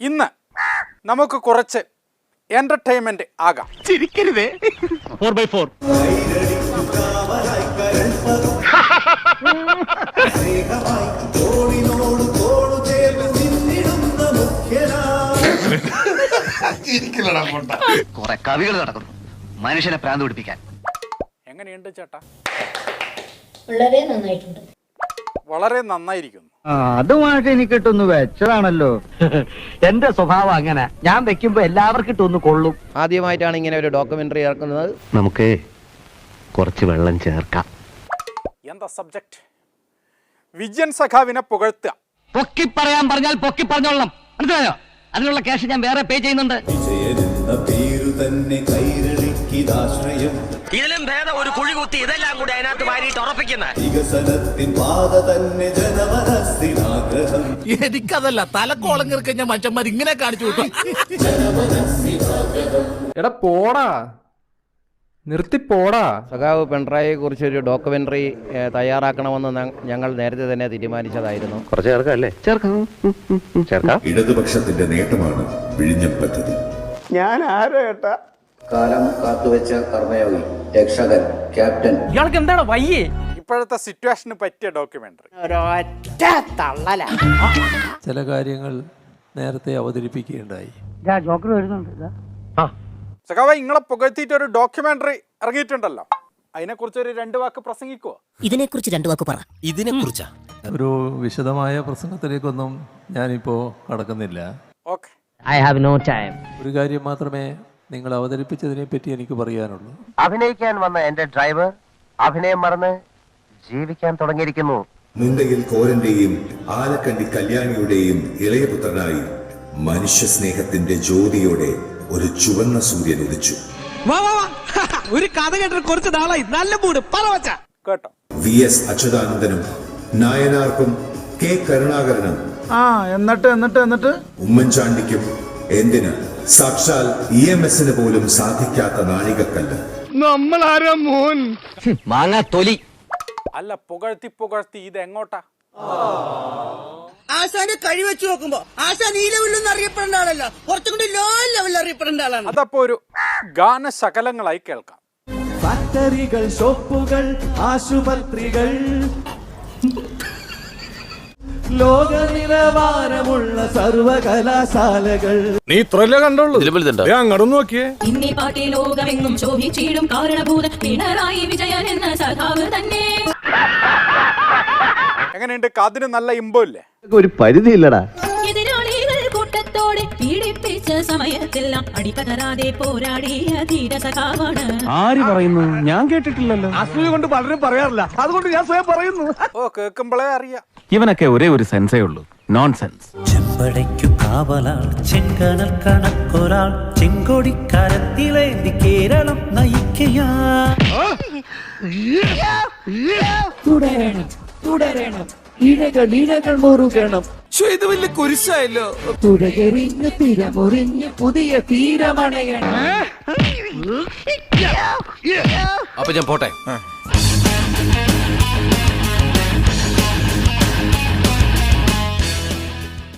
ഇന്ന് നമുക്ക് കുറച്ച് എന്റർടൈൻമെന്റ് ആകാം. ചിരിക്കരുതേ. ഫോർ ബൈ ഫോർ കുറെ കവികൾ നടക്കുന്നു. മനുഷ്യനെ പ്രാന്ത് പിടിപ്പിക്കാൻ. എങ്ങനെയുണ്ട് ചേട്ടാ? വളരെ നന്നായിട്ടുണ്ട്. വളരെ നന്നായിരിക്കുന്നു. അതുമായിട്ട് എനിക്ക് ഇട്ടൊന്ന് വെച്ചതാണല്ലോ. എന്റെ സ്വഭാവം അങ്ങനെ. ഞാൻ വെക്കുമ്പോ എല്ലാവർക്കും ഇട്ടൊന്ന് കൊള്ളും. ആദ്യമായിട്ടാണ് ഇങ്ങനെ ഒരു ഡോക്യുമെന്ററി ഇറക്കുന്നത്. നമുക്ക് കുറച്ച് വെള്ളം ചേർക്കാം. എന്താ സബ്ജക്ട് വിജയൻ സഖാവിനെ പുകഴ്ത്തുക. പൊക്കി പറയാൻ പറഞ്ഞാൽ പൊക്കി പറഞ്ഞോളണം മനസ്സിലായോ? അതിനുള്ള ക്യാഷ് ഞാൻ വേറെ പേ ചെയ്യുന്നുണ്ട്. തന്നെ കൈരളിക്കിതാശ്രയം. ഇതിലും ഭേദം ഒരു കുഴി കുത്തി ഇതെല്ലാം കൂടി അതിനകത്ത് വാരിയിട്ട് ഉറപ്പിക്കുന്ന. വികസനത്തിൻ പാത തന്നെ ജനമനസ്സിനാഗ്രഹം. എനിക്കതല്ല തലക്കോളം കിറക്കഞ്ഞ മച്ചന്മാർ ഇങ്ങനെ കാണിച്ചു വിട്ടു എടാ പോടാ. നിർത്തി പോടാ. സഖാവ് പിണറായിയെ കുറിച്ച് ഒരു ഡോക്യുമെന്ററി തയ്യാറാക്കണമെന്ന് ഞങ്ങൾ നേരത്തെ തന്നെ തീരുമാനിച്ചതായിരുന്നു. കുറച്ച് ചേർക്കാം അല്ലേ? ചേർക്കാം. ചേർക്കാം. ഇടതുപക്ഷത്തിന്റെ നേട്ടമാണ് വിഴിഞ്ഞം പദ്ധതി. കാലം കാത്തുവെച്ച കർമ്മയോഗി രക്ഷകൻ ക്യാപ്റ്റൻ. ഇയാൾക്ക് എന്താണ് വയ്യേ? ഇപ്പോഴത്തെ സിറ്റുവേഷന് പറ്റിയ ഡോക്യുമെന്ററി. ചില കാര്യങ്ങൾ നേരത്തെ അവതരിപ്പിക്കുകയുണ്ടായി. ജോക്കർ വരുന്നുണ്ട്. സഖാവ് ഇങ്ങളെ പുകഴ്ത്തിയിട്ട് ഒരു ഡോക്യുമെന്ററി ഇറങ്ങിയിട്ടുണ്ടല്ലോ. അതിനെക്കുറിച്ച് ഒരു രണ്ട് വാക്ക് പ്രസംഗിക്കുവോ? ഇതിനെക്കുറിച്ച് രണ്ട് വാക്ക് പറ. ഇതിനെ കുറിച്ചാ ഒരു വിശദമായ പ്രസംഗത്തിലേക്കൊന്നും ഞാനിപ്പോ കടക്കുന്നില്ല. Okay. I have no time ഒരു കാര്യം മാത്രമേ നിങ്ങൾ അവതരിപ്പിച്ചതിനെ പറ്റി എനിക്ക് പറയാനുള്ളൂ. അഭിനയിക്കാൻ വന്ന എന്റെ ഡ്രൈവർ അഭിനയം മറന്ന് ജീവിക്കാൻ തുടങ്ങിയിരിക്കുന്നു. മുന്തയിൽ കോരന്റെയും ആലക്കണ്ടി കല്യാണിയുടെയും ഇളയപുത്രനായി മനുഷ്യ സ്നേഹത്തിന്റെ ജ്യോതിയോടെ ഒരു ചുവന്ന സൂര്യൻ ഉദിച്ചു. ഒരു കഥ കേട്ടിട്ട് കുറച്ച് നാളായി. നല്ല മൂട്. പറവച്ച കേട്ടോ. വി എസ് അച്യുതാനന്ദനും നായനാർക്കും കെ കരുണാകരനും ആ എന്നിട്ട് എന്നിട്ട് എന്നിട്ട്? ഉമ്മൻചാണ്ടിക്കും എന്തിന്? സാക്ഷാൽ ഇ എം എസിന് പോലും സാധിക്കാത്ത നാഴികക്കല്ല്. നമ്മൾ ആരാ മോൻ മാങ്ങ തൊലി. അല്ല പുകഴ്ത്തി പുകഴ്ത്തി ഇത് എങ്ങോട്ടാ? ആശാനെ കഴിവെച്ച് നോക്കുമ്പോ ആശാൻ ഈ ലെവലിലൊന്നും അറിയപ്പെടേണ്ട ആളല്ല. കുറച്ചും കൂടി ലോ ലെവലിൽ അറിയപ്പെടേണ്ട ആളാണ്. അതപ്പോ ഒരു ഗാന ഗാനശകലങ്ങളായി കേൾക്കാം. ഫാക്ടറികൾ ഷോപ്പുകൾ ആശുപത്രികൾ. ലോക നിലവാരമുള്ള സർവകലാശാലകൾ. നീ ഇത്രല്ലേ കണ്ടുള്ളൂ? അങ്ങോട്ട് നോക്കിയേ. ഇന്നി പാട്ടി ലോകമെങ്ങും ശോഭിച്ചിടും കാരണഭൂത പിണറായി വിജയൻ എന്ന സഖാവ് തന്നെ. എങ്ങനെയുണ്ട്? കാതിന് നല്ല ഇമ്പോ ഇല്ലേ? ഒരു പരിധി സമയത്തെല്ലാം. അടിപതരാതെ പോരാടിയ ധീര സഖാവാണ് ആര് പറയുന്നു? ഞാൻ കേട്ടിട്ടില്ലല്ലോ. അസൂയ കൊണ്ട് പലരും പറയാറില്ല. അതുകൊണ്ട് ഞാൻ സ്വയം പറയുന്നു. ഓ കേൾക്കുമ്പോഴേ അറിയാം. ഇവനൊക്കെ ഒരേ ഒരു സെൻസേ ഉള്ളൂ. നോൺ സെൻസ് ചെമ്പടയ്ക്കു കാവലാൾ ചെങ്കണൽ കണക്കൊരാൾ ചെങ്കൊടിക്കരത്തിലേന്തി കേരളം നയിക്കയാ. തുടരണം തുടരണം. ഇഴകൾ ഇഴകൾ മുറുകണം. ഇത് വലിയ കുരിശായല്ലോ. തുരകെറിഞ്ഞ് തിരമുറിഞ്ഞ് പുതിയ തീരമണയണ അപ്പൊ ഞാൻ പോട്ടെ.